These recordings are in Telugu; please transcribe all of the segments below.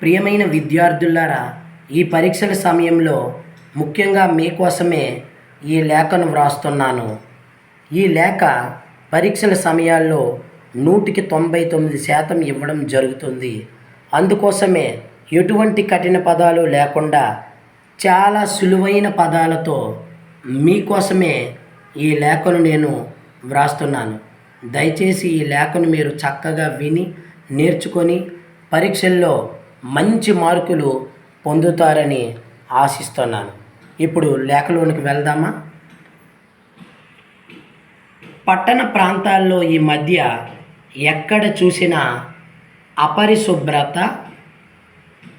ప్రియమైన విద్యార్థులారా ఈ పరీక్షల సమయంలో ముఖ్యంగా మీకోసమే ఈ లేఖను వ్రాస్తున్నాను. ఈ లేఖ పరీక్షల సమయాల్లో నూటికి తొంభై తొమ్మిది శాతం ఇవ్వడం జరుగుతుంది. అందుకోసమే ఎటువంటి కఠిన పదాలు లేకుండా చాలా సులువైన పదాలతో మీకోసమే ఈ లేఖను నేను వ్రాస్తున్నాను. దయచేసి ఈ లేఖను మీరు చక్కగా విని నేర్చుకొని పరీక్షల్లో మంచి మార్కులు పొందుతారని ఆశిస్తున్నాను. ఇప్పుడు లేఖలోనికి వెళ్దామా? పట్టణ ప్రాంతాల్లో ఈ మధ్య ఎక్కడ చూసినా అపరిశుభ్రత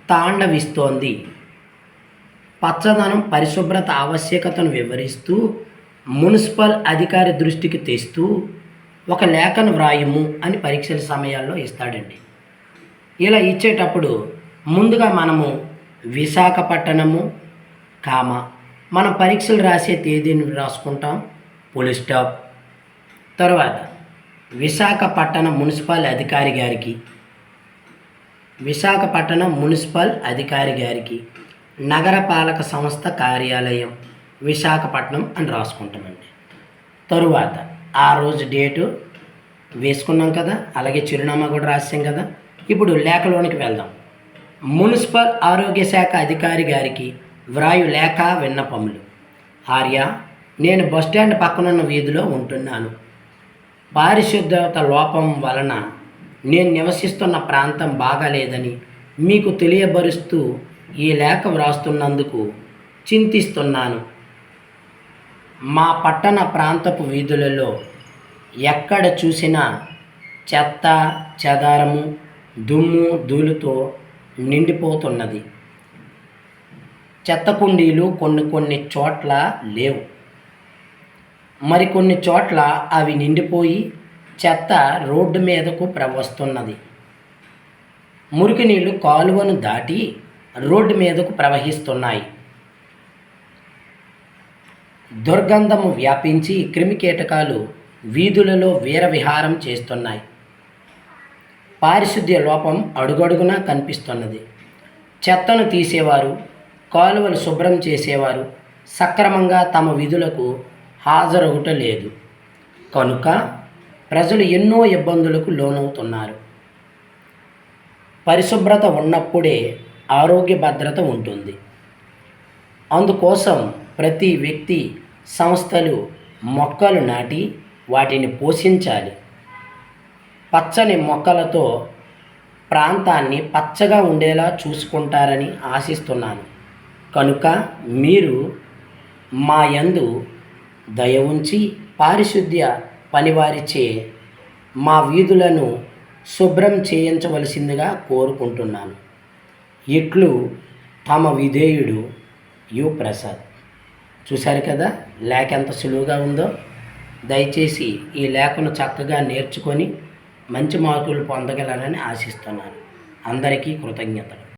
తాండవిస్తోంది. పచ్చదనం పరిశుభ్రత ఆవశ్యకతను వివరిస్తూ మున్సిపల్ అధికారి దృష్టికి తెస్తూ ఒక లేఖను వ్రాయము అని పరీక్షల సమయాల్లో ఇస్తాడండి. ఇలా ఇచ్చేటప్పుడు ముందుగా మనము విశాఖపట్టణము కామ. మన పరీక్షలు రాసే తేదీని రాసుకుంటాం. పోలీస్ స్టాప్ తర్వాత విశాఖపట్టణం మున్సిపల్ అధికారి గారికి. విశాఖపట్టణం మున్సిపల్ అధికారి గారికి నగరపాలక సంస్థ కార్యాలయం విశాఖపట్నం అని రాసుకుంటామండి. తరువాత ఆ రోజు డేటు వేసుకున్నాం కదా అలాగే చిరునామా కూడా రాసాం కదా. ఇప్పుడు లేఖలోనికి వెళ్దాం. మున్సిపల్ ఆరోగ్య శాఖ అధికారి గారికి వ్రాయు లేఖ విన్నపములు. ఆర్య నేను బస్టాండ్ పక్కనున్న వీధిలో ఉంటున్నాను. పారిశుద్ధత లోపం వలన నేను నివసిస్తున్న ప్రాంతం బాగాలేదని మీకు తెలియబరుస్తూ ఈ లేఖ వ్రాస్తున్నందుకు చింతిస్తున్నాను. మా పట్టణ ప్రాంతపు వీధులలో ఎక్కడ చూసినా చెత్త చెదారము దుమ్ము ధూళితో నిండిపోతున్నది. చెత్త కుండీలు కొన్ని కొన్ని చోట్ల లేవు. మరికొన్ని చోట్ల అవి నిండిపోయి చెత్త రోడ్డు మీదకు ప్రవస్తున్నది మురికి నీళ్ళు కాలువను దాటి రోడ్డు మీదకు ప్రవహిస్తున్నాయి. దుర్గంధము వ్యాపించి క్రిమికీటకాలు వీధులలో వీరవిహారం చేస్తున్నాయి. పారిశుద్ధ్య లోపం అడుగడుగునా కనిపిస్తున్నది. చెత్తను తీసేవారు కాలువలు శుభ్రం చేసేవారు సక్రమంగా తమ విధులకు హాజరవుట లేదు. కనుక ప్రజలు ఎన్నో ఇబ్బందులకు లోనవుతున్నారు. పరిశుభ్రత ఉన్నప్పుడే ఆరోగ్య భద్రత ఉంటుంది. అందుకోసం ప్రతి వ్యక్తి సంస్థలు మొక్కలు నాటి వాటిని పోషించాలి. పచ్చని మొక్కలతో ప్రాంతాన్ని పచ్చగా ఉండేలా చూసుకుంటారని ఆశిస్తున్నాను. కనుక మీరు మా యందు దయ ఉంచి పారిశుద్ధ్య పనివారిచే మా వీధులను శుభ్రం చేయించవలసిందిగా కోరుకుంటున్నాను. ఇట్లు తమ విధేయుడు యు ప్రసాద్. చూశారు కదా లేఖ ఎంత సులువుగా ఉందో? దయచేసి ఈ లేఖను చక్కగా నేర్చుకొని మంచి మార్కులు పొందగలరని ఆశిస్తున్నాను. అందరికీ కృతజ్ఞతలు.